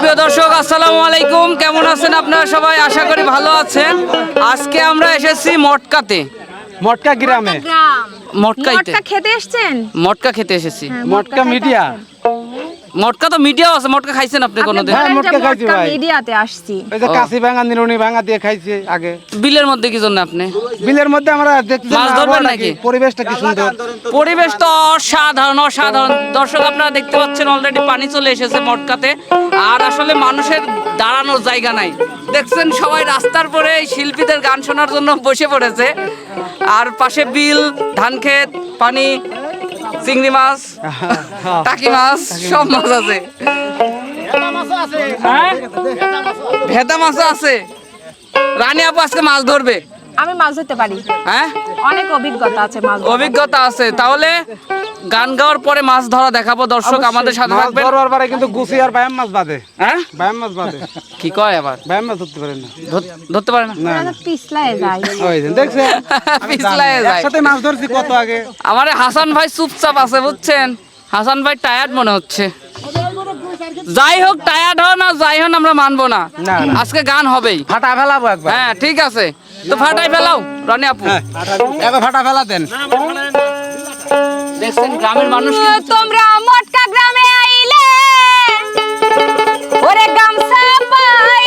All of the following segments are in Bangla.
সুপ্রিয় দর্শক আসসালামু আলাইকুম। কেমন আছেন আপনারা সবাই? আশা করি ভালো আছেন। আজকে আমরা এসেছি মটকাতে। মটকা গ্রামে। মটকা খেতে এসেছেন? মটকা খেতে এসেছি। মটকা মিডিয়া। মটকা তো মিডিয়াও আছে মটকা খাইছেন আপনি কোনোদিন? হ্যাঁ, মটকা খাইছি ভাই। মিডিয়াতে আসছি। ওই যে। কাশি ভাঙা নিরুনি ভাঙা দিয়ে খাইছে আগে। বিলের মধ্যে কি জন্য আপনি? বিলের মধ্যে আমরা দেখতেছি মাছ ধরবেন নাকি? পরিবেশটা কি সুন্দর? পরিবেশ তো অসাধারণ অসাধারণ। দর্শক আপনারা দেখতে পাচ্ছেন অলরেডি পানি চলে এসেছে মটকাতে। আর আসলে মানুষের দাঁড়ানোর জায়গা নাই। দেখছেন সবাই রাস্তার পরে এই শিল্পীদের গান শোনার জন্য বসে পড়েছে। আর পাশে বিল ধান ক্ষেত পানি চিংড়ি মাছ টাকি মাছ সব মাছ আছে? ভেদা মাছও আছে। রানী আপু আজকে মাছ ধরবে। আমি মাছ ধরতে পারি। হ্যাঁ? অনেক অভিজ্ঞতা আছে মাছ অভিজ্ঞতা আছে। তাহলে গান গাওয়ার পরে মাছ ধরা দেখাবো দর্শক আমাদের সাথে মাছ থাকবেন। ধরবার পরে কিন্তু গুছি আর ব্যায়াম মাছ বাদে। হ্যাঁ? ব্যায়াম মাছ বাদে। কি কয় আবার? ব্যায়াম মাছ ধরতে পারেন না। ধরতে পারে না? না পিছলায় যায় ওই যে, দেখছে পিছলায় যায় একসাথে মাছ ধরছি কত আগে। আমার হাসান ভাই চুপচাপ আছে বুঝছেন? হাসান ভাই টায়ার্ড মনে হচ্ছে। যাই হোক টায়ার্ড হন আর যাই হন আমরা মানবো না। না, না। আজকে গান হবেই। ফাটা ফেলাবো একবার। হ্যাঁ ঠিক আছে। তো ফাটাই ফেলাও রনি আপু। এবার ফাটা ফেলা দেন দেখছেন গ্রামের মানুষ তোমরা মটকা গ্রামে আইলে ওরে গামছা পাইবা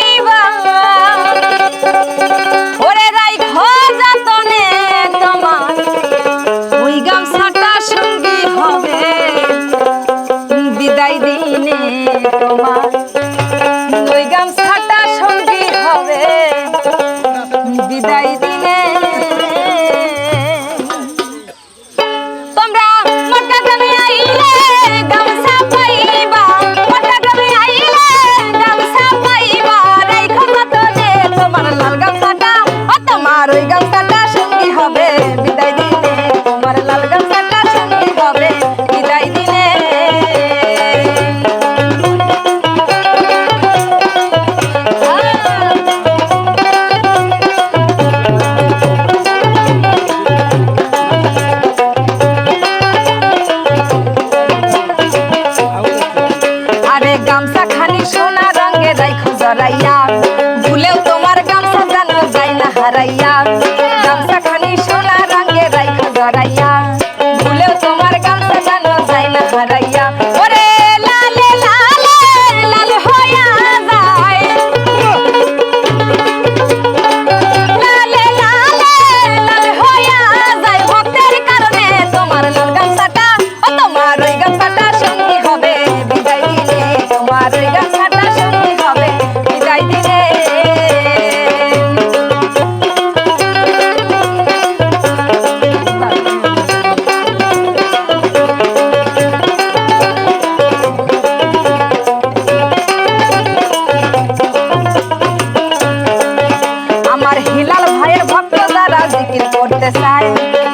বিদায়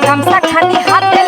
গামছা খানি হাতে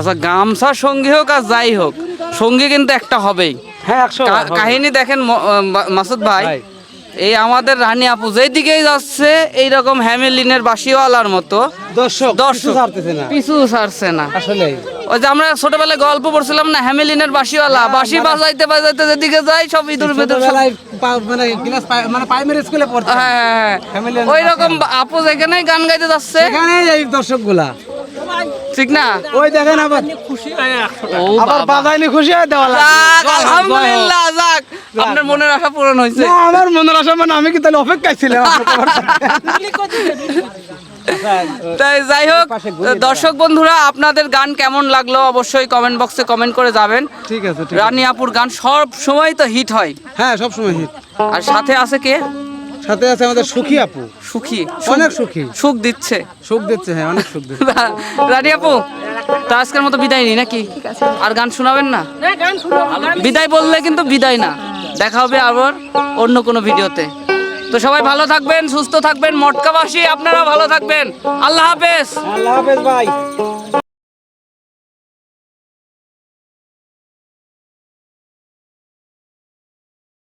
আচ্ছা গামছা সঙ্গী হোক আর যাই হোক সঙ্গী কিন্তু একটা হবেই। হ্যাঁ একশো কাহিনী দেখেন মাসুদ ভাই। এই আমাদের রানী আপু যেদিকেই যাচ্ছে এইরকম হ্যামিলিনের বাসিওয়ালার মতো দর্শক পিছু ছাড়ছে না। আসলে ওই যে আমরা ছোটবেলায় গল্প পড়ছিলাম না হ্যামিলিনের বাসিওয়ালা বাসি বাজাইতে বাজাইতে যেদিকে যাই সব ইঁদুর বেদুর মানে মানে প্রাইমারি স্কুলে পড়তে হ্যাঁ হ্যাঁ ওই রকম আপু গান গাইতে যাচ্ছে এখানে এই দর্শকগুলা ঠিক না? ওই দেখেন আবার। ও আবার বাজাইলে খুশি হয়ে দেওয়া হোক। আলহামদুলিল্লাহ যাক। আপনার মনের আশা পূরণ হয়েছে। না, আমার মনের আশা মানে আমি কি তাহলে অপেক্ষায় ছিলাম? তাই যাই হোক। দর্শক বন্ধুরা আপনাদের গান কেমন লাগল অবশ্যই কমেন্ট বক্সে কমেন্ট করে যাবেন। ঠিক আছে ঠিক আছে। রানী আপুর গান সব সময় তো হিট হয়। হ্যাঁ সব সময় হিট আর সাথে আছে কে? সাথে আছে আমাদের সুখী আপু। সুখী। অনেক সুখী। সুখ দিচ্ছে। সুখ দিচ্ছে হ্যাঁ অনেক সুখ দিচ্ছে। রানী আপু তা আজকের মতো বিদায় নি নাকি? আর গান শোনাবেন না? বিদায় বললে কিন্তু বিদায় না। দেখা হবে আবার অন্য কোনো ভিডিওতে। তো সবাই ভালো থাকবেন সুস্থ থাকবেন মটকাবাসী আপনারা ভালো থাকবেন। আল্লাহ হাফেজ। আল্লাহ হাফেজ ভাই।